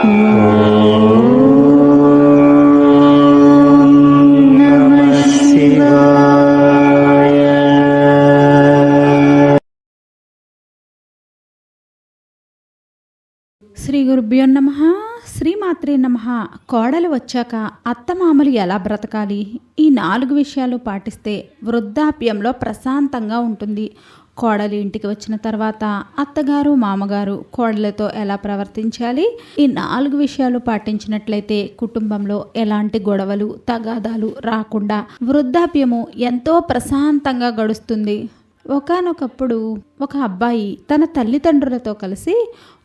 శ్రీ గురుభ్యో నమ శ్రీమాత్రే నమ. కోడలు వచ్చాక అత్తమామలు ఎలా బ్రతకాలి? ఈ నాలుగు విషయాలు పాటిస్తే వృద్ధాప్యంలో ప్రశాంతంగా ఉంటుంది. కోడలి ఇంటికి వచ్చిన తర్వాత అత్తగారు మామగారు కోడలతో ఎలా ప్రవర్తించాలి? ఈ నాలుగు విషయాలు పాటించినట్లయితే కుటుంబంలో ఎలాంటి గొడవలు తగాదాలు రాకుండా వృద్ధాప్యము ఎంతో ప్రశాంతంగా గడుస్తుంది. ఒకానొకప్పుడు ఒక అబ్బాయి తన తల్లిదండ్రులతో కలిసి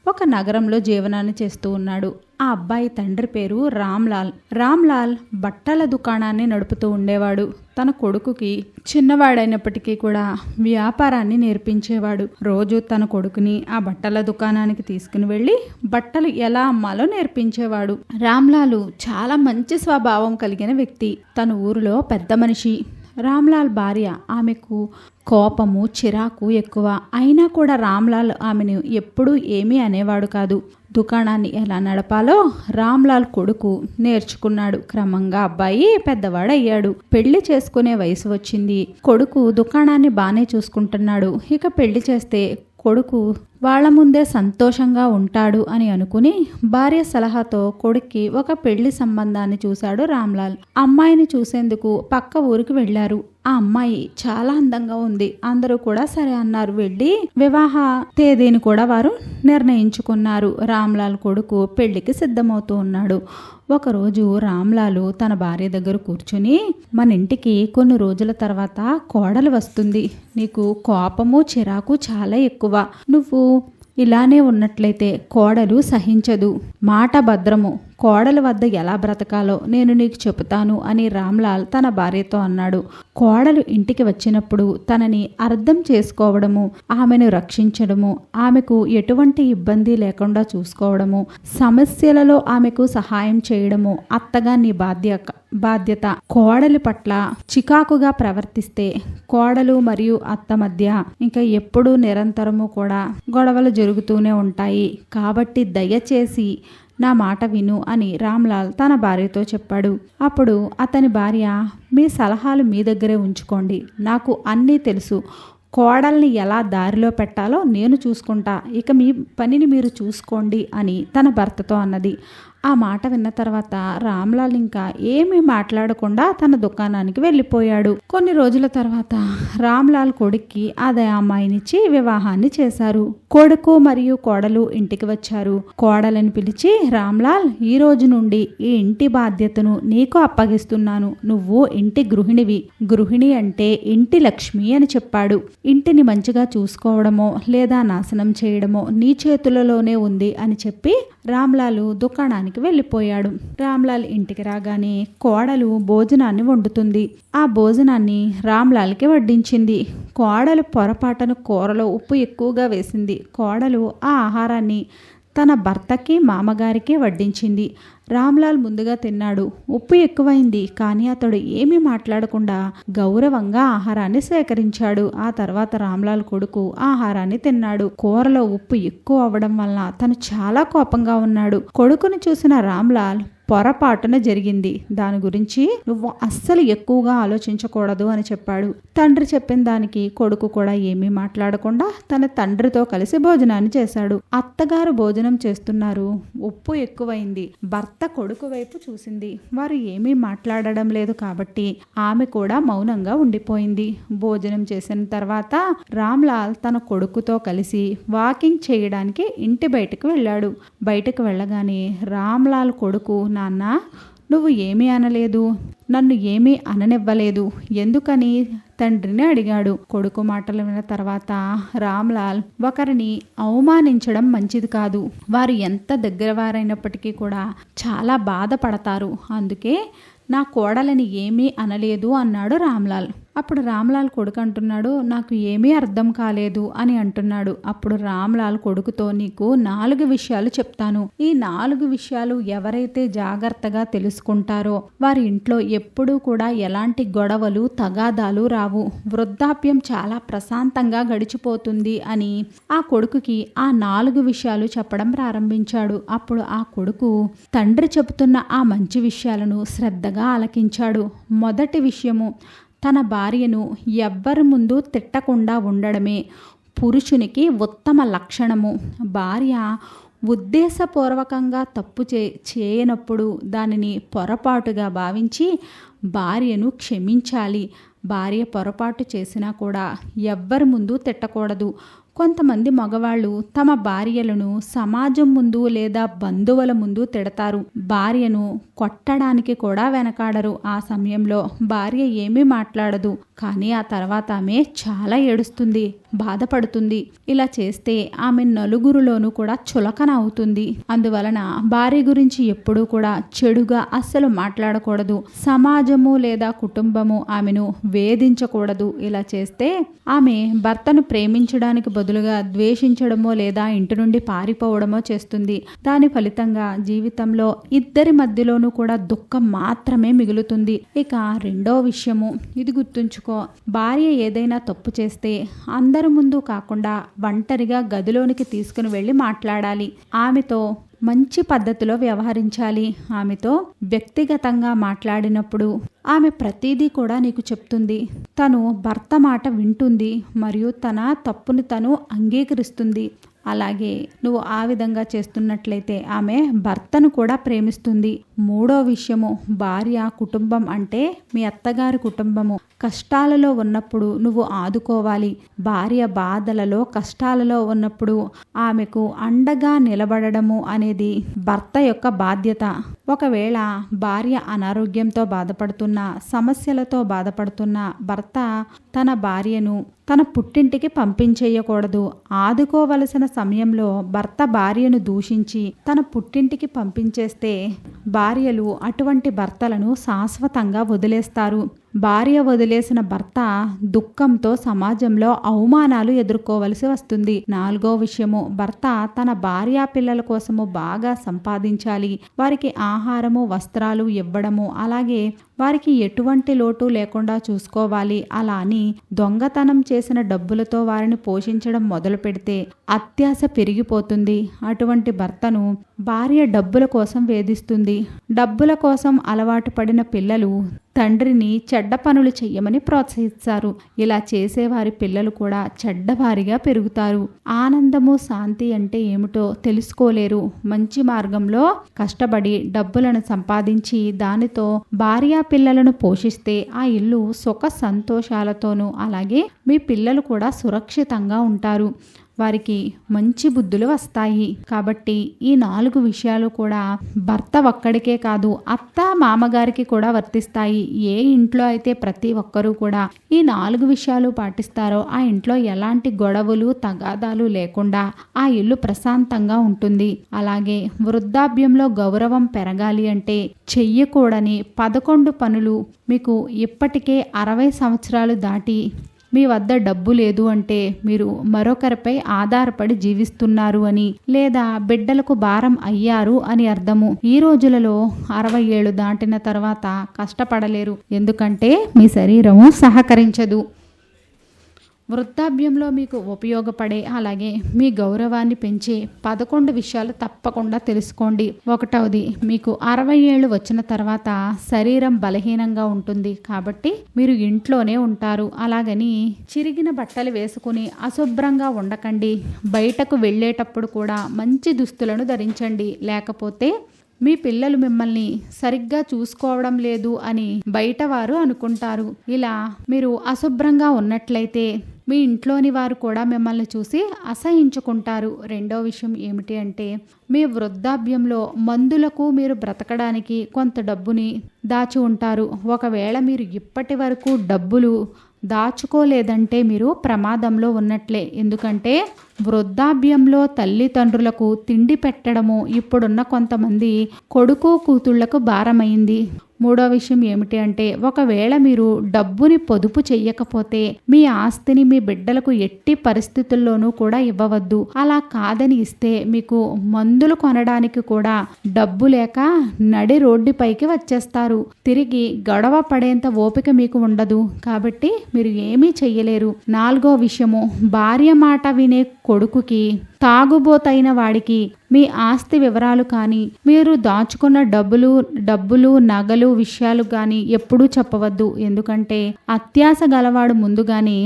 ఒక నగరంలో జీవనాన్ని చేస్తూ ఉన్నాడు. ఆ అబ్బాయి తండ్రి పేరు రామ్లాల్. రామ్లాల్ బట్టల దుకాణాన్ని నడుపుతూ ఉండేవాడు. తన కొడుకుకి చిన్నవాడైనప్పటికీ కూడా వ్యాపారాన్ని నేర్పించేవాడు. రోజు తన కొడుకుని ఆ బట్టల దుకాణానికి తీసుకుని వెళ్ళి బట్టలు ఎలా అమ్మాలో నేర్పించేవాడు. రామ్లాలు చాలా మంచి స్వభావం కలిగిన వ్యక్తి. తన ఊరిలో పెద్ద మనిషి. రామ్లాల్ భార్య ఆమెకు కోపము చిరాకు ఎక్కువ. అయినా కూడా రామ్లాల్ ఆమెను ఎప్పుడూ ఏమీ అనేవాడు కాదు. దుకాణాన్ని ఎలా నడపాలో రామ్లాల్ కొడుకు నేర్చుకున్నాడు. క్రమంగా అబ్బాయి పెద్దవాడయ్యాడు. పెళ్ళి చేసుకునే వయసు వచ్చింది. కొడుకు దుకాణాన్ని బానే చూసుకుంటున్నాడు. ఇక పెళ్ళి చేస్తే కొడుకు వాళ్ళ ముందే సంతోషంగా ఉంటాడు అని అనుకుని భార్య సలహాతో కొడుక్కి ఒక పెళ్ళి సంబంధాన్ని చూశాడు రామ్లాల్. అమ్మాయిని చూసేందుకు పక్క ఊరికి వెళ్ళారు ఆ అమ్మాయి చాలా అందంగా ఉంది. అందరూ కూడా సరే అన్నారు. వెళ్ళి వివాహ తేదీని కూడా వారు నిర్ణయించుకున్నారు. రామ్లాల్ కొడుకు పెళ్ళికి సిద్ధమవుతూ ఉన్నాడు. ఒకరోజు రామ్లాలు తన భార్య దగ్గర కూర్చుని మన ఇంటికి కొన్ని రోజుల తర్వాత కోడలు వస్తుంది. నీకు కోపము చిరాకు చాలా ఎక్కువ. నువ్వు ఇలానే ఉన్నట్లయితే కోడలు సహించదు. మాట భద్రము. కోడల వద్ద ఎలా బ్రతకాలో నేను నీకు చెబుతాను అని రామ్లాల్ తన భార్యతో అన్నాడు. కోడలు ఇంటికి వచ్చినప్పుడు తనని అర్థం చేసుకోవడము ఆమెను రక్షించడము ఆమెకు ఎటువంటి ఇబ్బంది లేకుండా చూసుకోవడము సమస్యలలో ఆమెకు సహాయం చేయడము అత్తగా నీ బాధ్య బాధ్యత. కోడలి పట్ల చికాకుగా ప్రవర్తిస్తే కోడలు మరియు అత్త మధ్య ఇంకా ఎప్పుడూ నిరంతరము కూడా గొడవలు జరుగుతూనే ఉంటాయి. కాబట్టి దయచేసి నా మాట విను అని రామ్లాల్ తన భార్యతో చెప్పాడు. అప్పుడు అతని భార్య మీ సలహాలు మీ దగ్గరే ఉంచుకోండి. నాకు అన్నీ తెలుసు. కోడల్ని ఎలా దారిలో పెట్టాలో నేను చూసుకుంటా. ఇక మీ పనిని మీరు చూసుకోండి అని తన భర్తతో అన్నది. ఆ మాట విన్న తర్వాత రామ్లాల్ ఇంకా ఏమీ మాట్లాడకుండా తన దుకాణానికి వెళ్ళిపోయాడు. కొన్ని రోజుల తర్వాత రామ్లాల్ కొడుక్కి అదే అమ్మాయినిచ్చి వివాహాన్ని చేశారు. కొడుకు మరియు కోడలు ఇంటికి వచ్చారు. కోడలని పిలిచి రామ్లాల్ ఈ రోజు నుండి ఈ ఇంటి బాధ్యతను నీకు అప్పగిస్తున్నాను. నువ్వు ఇంటి గృహిణివి. గృహిణి అంటే ఇంటి లక్ష్మి అని చెప్పాడు. ఇంటిని మంచిగా చూసుకోవడమో లేదా నాశనం చేయడమో నీ చేతులలోనే ఉంది అని చెప్పి రామ్లాలు దుకాణానికి వెళ్ళిపోయాడు. రామ్లాల్ ఇంటికి రాగానే కోడలు భోజనాన్ని వండుతుంది. ఆ భోజనాన్ని రామ్లాల్కి వడ్డించింది. కోడలు పొరపాటున కూరలో ఉప్పు ఎక్కువగా వేసింది. కోడలు ఆ ఆహారాన్ని తన భర్తకి మామగారికి వడ్డించింది. రామ్లాల్ ముందుగా తిన్నాడు. ఉప్పు ఎక్కువైంది కానీ అతడు ఏమీ మాట్లాడకుండా గౌరవంగా ఆహారాన్ని సేకరించాడు. ఆ తర్వాత రామ్లాల్ కొడుకు ఆహారాన్ని తిన్నాడు. కూరలో ఉప్పు ఎక్కువ అవ్వడం వలన తను చాలా కోపంగా ఉన్నాడు. కొడుకుని చూసిన రామ్లాల్ పొరపాటున జరిగింది. దాని గురించి నువ్వు అస్సలు ఎక్కువగా ఆలోచించకూడదు అని చెప్పాడు. తండ్రి చెప్పిన దానికి కొడుకు కూడా ఏమీ మాట్లాడకుండా తన తండ్రితో కలిసి భోజనాన్ని చేశాడు. అత్తగారు భోజనం చేస్తున్నారు. ఉప్పు ఎక్కువైంది. భర్త కొడుకు వైపు చూసింది. వారు ఏమీ మాట్లాడడం లేదు కాబట్టి ఆమె కూడా మౌనంగా ఉండిపోయింది. భోజనం చేసిన తర్వాత రామ్లాల్ తన కొడుకుతో కలిసి వాకింగ్ చేయడానికి ఇంటి బయటకు వెళ్ళాడు. బయటకు వెళ్ళగానే రామ్లాల్ కొడుకు నాన్నా నువ్వు ఏమీ అనలేదు. నన్ను ఏమీ అననివ్వలేదు. ఎందుకని? తండ్రిని అడిగాడు. కొడుకు మాటలు విన్న తర్వాత రామ్లాల్ ఒకరిని అవమానించడం మంచిది కాదు. వారు ఎంత దగ్గర వారైనప్పటికీ కూడా చాలా బాధపడతారు. అందుకే నా కోడలని ఏమీ అనలేదు అన్నాడు రామ్లాల్. అప్పుడు రామ్లాల్ కొడుకు అంటున్నాడు నాకు ఏమీ అర్థం కాలేదు అని అంటున్నాడు. అప్పుడు రామ్లాల్ కొడుకుతో నీకు నాలుగు విషయాలు చెప్తాను. ఈ నాలుగు విషయాలు ఎవరైతే జాగ్రత్తగా తెలుసుకుంటారో వారి ఇంట్లో ఎప్పుడూ కూడా ఎలాంటి గొడవలు తగాదాలు రావు. వృద్ధాప్యం చాలా ప్రశాంతంగా గడిచిపోతుంది అని ఆ కొడుకుకి ఆ నాలుగు విషయాలు చెప్పడం ప్రారంభించాడు. అప్పుడు ఆ కొడుకు తండ్రి చెబుతున్న ఆ మంచి విషయాలను శ్రద్ధగా ఆలకించాడు. మొదటి విషయము తన భార్యను ఎవ్వరి ముందు తిట్టకుండా ఉండడమే పురుషునికి ఉత్తమ లక్షణము. భార్య ఉద్దేశపూర్వకంగా తప్పు చే చేయనప్పుడు దానిని పొరపాటుగా భావించి భార్యను క్షమించాలి. భార్య పొరపాటు చేసినా కూడా ఎవ్వరి ముందు తిట్టకూడదు. కొంతమంది మగవాళ్ళు తమ భార్యలను సమాజం ముందు లేదా బంధువుల ముందు తిడతారు. భార్యను కొట్టడానికి కూడా వెనకాడరు. ఆ సమయంలో భార్య ఏమీ మాట్లాడదు. కానీ ఆ తర్వాత ఆమె చాలా ఏడుస్తుంది. బాధపడుతుంది. ఇలా చేస్తే ఆమె నలుగురిలోనూ కూడా చులకన అవుతుంది. అందువలన భార్య గురించి ఎప్పుడూ కూడా చెడుగా అస్సలు మాట్లాడకూడదు. సమాజము లేదా కుటుంబము ఆమెను వేధించకూడదు. ఇలా చేస్తే ఆమె భర్తను ప్రేమించడానికి బదులుగా ద్వేషించడమో లేదా ఇంటి నుండి పారిపోవడమో చేస్తుంది. దాని ఫలితంగా జీవితంలో ఇద్దరి మధ్యలోనూ కూడా దుఃఖం మాత్రమే మిగులుతుంది. ఇక రెండో విషయము. ఇది గుర్తుంచుకో. భార్య ఏదైనా తప్పు చేస్తే అందరి ముందు కాకుండా ఒంటరిగా గదిలోనికి తీసుకుని వెళ్ళి మాట్లాడాలి. ఆమెతో మంచి పద్ధతిలో వ్యవహరించాలి. ఆమెతో వ్యక్తిగతంగా మాట్లాడినప్పుడు ఆమె ప్రతిదీ కూడా నీకు చెప్తుంది. తను భర్త మాట వింటుంది మరియు తన తప్పుని తను అంగీకరిస్తుంది. అలాగే నువ్వు ఆ విధంగా చేస్తున్నట్లయితే ఆమె భర్తను కూడా ప్రేమిస్తుంది. మూడో విషయము భార్య కుటుంబం అంటే మీ అత్తగారి కుటుంబము. కష్టాలలో ఉన్నప్పుడు నువ్వు ఆదుకోవాలి. భార్య బాధలలో కష్టాలలో ఉన్నప్పుడు ఆమెకు అండగా నిలబడము అనేది భర్త యొక్క బాధ్యత. ఒకవేళ భార్య అనారోగ్యంతో బాధపడుతున్న సమస్యలతో బాధపడుతున్న భర్త తన భార్యను తన పుట్టింటికి పంపించేయకూడదు. ఆదుకోవలసిన సమయంలో భర్త భార్యను దూషించి తన పుట్టింటికి పంపించేస్తే భార్యలు అటువంటి భర్తలను శాశ్వతంగా వదిలేస్తారు. భార్య వదిలేసిన భర్త దుఃఖంతో సమాజంలో అవమానాలు ఎదుర్కోవలసి వస్తుంది. నాలుగో విషయము భర్త తన భార్య పిల్లల కోసము బాగా సంపాదించాలి. వారికి ఆహారము వస్త్రాలు ఇవ్వడము అలాగే వారికి ఎటువంటి లోటు లేకుండా చూసుకోవాలి. అలా అని దొంగతనం చేసిన డబ్బులతో వారిని పోషించడం మొదలు పెడితే అత్యాశ పెరిగిపోతుంది. అటువంటి భర్తను భార్య డబ్బుల కోసం వేధిస్తుంది. డబ్బుల కోసం అలవాటు పడిన పిల్లలు తండ్రిని చెడ్డ చెడ్డ పనులు చెయ్యమని ప్రోత్సహిస్తారు. ఇలా చేసేవారి పిల్లలు కూడా చెడ్డవారిగా పెరుగుతారు. ఆనందము శాంతి అంటే ఏమిటో తెలుసుకోలేరు. మంచి మార్గంలో కష్టపడి డబ్బులను సంపాదించి దానితో భార్యా పిల్లలను పోషిస్తే ఆ ఇల్లు సుఖ సంతోషాలతోనూ అలాగే మీ పిల్లలు కూడా సురక్షితంగా ఉంటారు. వారికి మంచి బుద్ధులు వస్తాయి. కాబట్టి ఈ నాలుగు విషయాలు కూడా భర్త ఒక్కడికే కాదు అత్త మామగారికి కూడా వర్తిస్తాయి. ఏ ఇంట్లో అయితే ప్రతి ఒక్కరూ కూడా ఈ నాలుగు విషయాలు పాటిస్తారో ఆ ఇంట్లో ఎలాంటి గొడవలు తగాదాలు లేకుండా ఆ ఇల్లు ప్రశాంతంగా ఉంటుంది. అలాగే వృద్ధాప్యంలో గౌరవం పెరగాలి అంటే చెయ్యకూడని పదకొండు పనులు మీకు ఇప్పటికే అరవై సంవత్సరాలు దాటి మీ వద్ద డబ్బు లేదు అంటే మీరు మరొకరిపై ఆధారపడి జీవిస్తున్నారు అని లేదా బిడ్డలకు భారం అయ్యారు అని అర్థము. ఈ రోజులలో అరవై ఏళ్ళు దాటిన తర్వాత కష్టపడలేరు. ఎందుకంటే మీ శరీరము సహకరించదు. వృద్ధాప్యంలో మీకు ఉపయోగపడే అలాగే మీ గౌరవాన్ని పెంచే పదకొండు విషయాలు తప్పకుండా తెలుసుకోండి. ఒకటవది మీకు అరవై ఏళ్ళు వచ్చిన తర్వాత శరీరం బలహీనంగా ఉంటుంది కాబట్టి మీరు ఇంట్లోనే ఉంటారు. అలాగని చిరిగిన బట్టలు వేసుకుని అశుభ్రంగా ఉండకండి. బయటకు వెళ్ళేటప్పుడు కూడా మంచి దుస్తులను ధరించండి. లేకపోతే మీ పిల్లలు మిమ్మల్ని సరిగ్గా చూసుకోవడం లేదు అని బయట వారు అనుకుంటారు. ఇలా మీరు అశుభ్రంగా ఉన్నట్లయితే మీ ఇంట్లోని వారు కూడా మిమ్మల్ని చూసి అసహించుకుంటారు. రెండో విషయం ఏమిటి అంటే మీ వృద్ధాప్యంలో మందులకు మీరు బ్రతకడానికి కొంత డబ్బుని దాచి ఉంటారు. ఒకవేళ మీరు ఇప్పటి వరకు డబ్బులు దాచుకోలేదంటే మీరు ప్రమాదంలో ఉన్నట్లే. ఎందుకంటే వృద్ధాప్యంలో తల్లిదండ్రులకు తిండి పెట్టడము ఇప్పుడున్న కొంతమంది కొడుకు కూతుళ్ళకు భారమైంది. మూడో విషయం ఏమిటి అంటే ఒకవేళ మీరు డబ్బుని పొదుపు చెయ్యకపోతే మీ ఆస్తిని మీ బిడ్డలకు ఎట్టి పరిస్థితుల్లోనూ కూడా ఇవ్వవద్దు. అలా కాదని ఇస్తే మీకు మందులు కొనడానికి కూడా డబ్బు లేక నడి రోడ్డుపైకి వచ్చేస్తారు. తిరిగి గొడవ పడేంత ఓపిక మీకు ఉండదు. కాబట్టి మీరు ఏమీ చెయ్యలేరు. నాలుగో విషయము భార్య మాట వినే కొడుకుకి తాగుబోతైన వాడికి మీ ఆస్తి వివరాలు కానీ మీరు దాచుకున్న డబ్బులు డబ్బులు నగలు విషయాలు కానీ ఎప్పుడూ చెప్పవద్దు. ఎందుకంటే అత్యాస గలవాడు ముందుగానే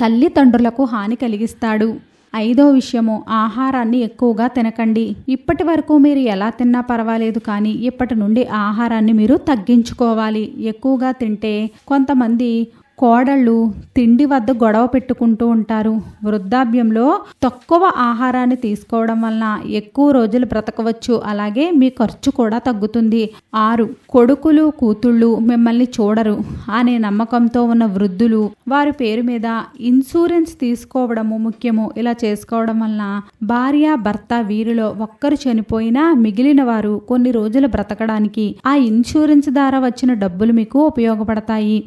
తల్లిదండ్రులకు హాని కలిగిస్తాడు. ఐదో విషయము ఆహారాన్ని ఎక్కువగా తినకండి. ఇప్పటి వరకు మీరు ఎలా తిన్నా పర్వాలేదు కానీ ఇప్పటి నుండి ఆహారాన్ని మీరు తగ్గించుకోవాలి. ఎక్కువగా తింటే కొంతమంది కోడళ్ళు తిండి వద్ద గొడవ పెట్టుకుంటూ ఉంటారు. వృద్ధాప్యంలో తక్కువ ఆహారాన్ని తీసుకోవడం వలన ఎక్కువ రోజులు బ్రతకవచ్చు. అలాగే మీ ఖర్చు కూడా తగ్గుతుంది. ఆరు కొడుకులు కూతుళ్ళు మిమ్మల్ని చూడరు అనే నమ్మకంతో ఉన్న వృద్ధులు వారి పేరు మీద ఇన్సూరెన్స్ తీసుకోవడము ముఖ్యము. ఇలా చేసుకోవడం వలన భార్య భర్త వీరిలో ఒక్కరు చనిపోయినా మిగిలిన వారు కొన్ని రోజులు బ్రతకడానికి ఆ ఇన్సూరెన్స్ ద్వారా వచ్చిన డబ్బులు మీకు ఉపయోగపడతాయి.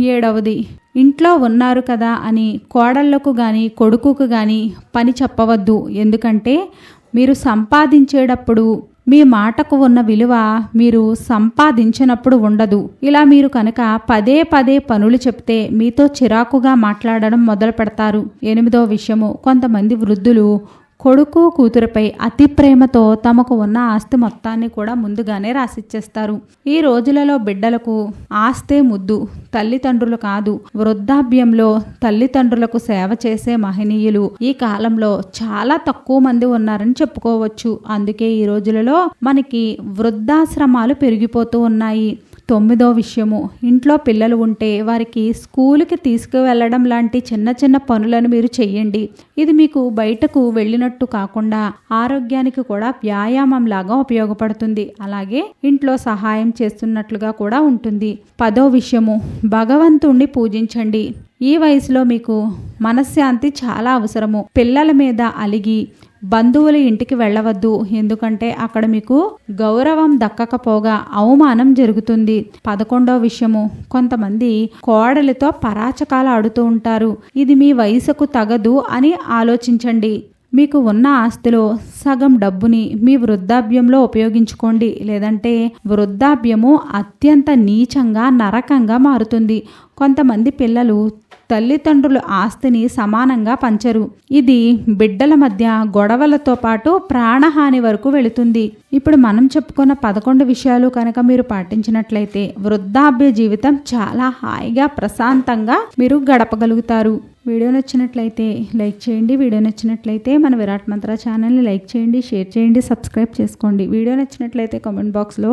ఏడవది ఇంట్లో ఉన్నారు కదా అని కోడళ్ళకు కానీ కొడుకుకు కానీ పని చెప్పవద్దు. ఎందుకంటే మీరు సంపాదించేటప్పుడు మీ మాటకు ఉన్న విలువ మీరు సంపాదించినప్పుడు ఉండదు. ఇలా మీరు కనుక పదే పదే పనులు చెప్తే మీతో చిరాకుగా మాట్లాడడం మొదలు పెడతారు ఎనిమిదో విషయము. కొంతమంది వృద్ధులు కొడుకు కూతురుపై అతి ప్రేమతో తమకు ఉన్న ఆస్తి మొత్తాన్ని కూడా ముందుగానే రాసిచ్చేస్తారు. ఈ రోజులలో బిడ్డలకు ఆస్తే ముద్దు తల్లిదండ్రులు కాదు వృద్ధాభ్యంలో తల్లిదండ్రులకు సేవ చేసే మహనీయులు ఈ కాలంలో చాలా తక్కువ మంది ఉన్నారని చెప్పుకోవచ్చు. అందుకే ఈ రోజులలో మనకి వృద్ధాశ్రమాలు పెరిగిపోతూ ఉన్నాయి. తొమ్మిదో విషయము. ఇంట్లో పిల్లలు ఉంటే వారికి స్కూల్కి తీసుకువెళ్ళడం లాంటి చిన్న చిన్న పనులను మీరు చెయ్యండి. ఇది మీకు బయటకు వెళ్ళినట్టు కాకుండా ఆరోగ్యానికి కూడా వ్యాయామం లాగా ఉపయోగపడుతుంది. అలాగే ఇంట్లో సహాయం చేస్తున్నట్లుగా కూడా ఉంటుంది. పదో విషయము. భగవంతుణ్ణి పూజించండి. ఈ వయసులో మీకు మనశ్శాంతి చాలా అవసరము. పిల్లల మీద అలిగి బంధువుల ఇంటికి వెళ్ళవద్దు. ఎందుకంటే అక్కడ మీకు గౌరవం దక్కకపోగా అవమానం జరుగుతుంది. పదకొండో విషయము. కొంతమంది కోడలితో పరాచకాలు ఆడుతూ ఉంటారు. ఇది మీ వయసుకు తగదు అని ఆలోచించండి. మీకు ఉన్న ఆస్తిలో సగం డబ్బుని మీ వృద్ధాప్యంలో ఉపయోగించుకోండి. లేదంటే వృద్ధాప్యము అత్యంత నీచంగా నరకంగా మారుతుంది. కొంతమంది పిల్లలు తల్లిదండ్రుల ఆస్తిని సమానంగా పంచరు. ఇది బిడ్డల మధ్య గొడవలతో పాటు ప్రాణహాని వరకు వెళుతుంది. ఇప్పుడు మనం చెప్పుకున్న పదకొండు విషయాలు కనుక మీరు పాటించినట్లయితే వృద్ధాప్య జీవితం చాలా హాయిగా ప్రశాంతంగా మీరు గడపగలుగుతారు. వీడియో నచ్చినట్లయితే లైక్ చేయండి. వీడియో నచ్చినట్లయితే మన విరాట్ మంత్ర ఛానల్ని లైక్ చేయండి షేర్ చేయండి సబ్స్క్రైబ్ చేసుకోండి. వీడియో నచ్చినట్లయితే కామెంట్ బాక్స్లో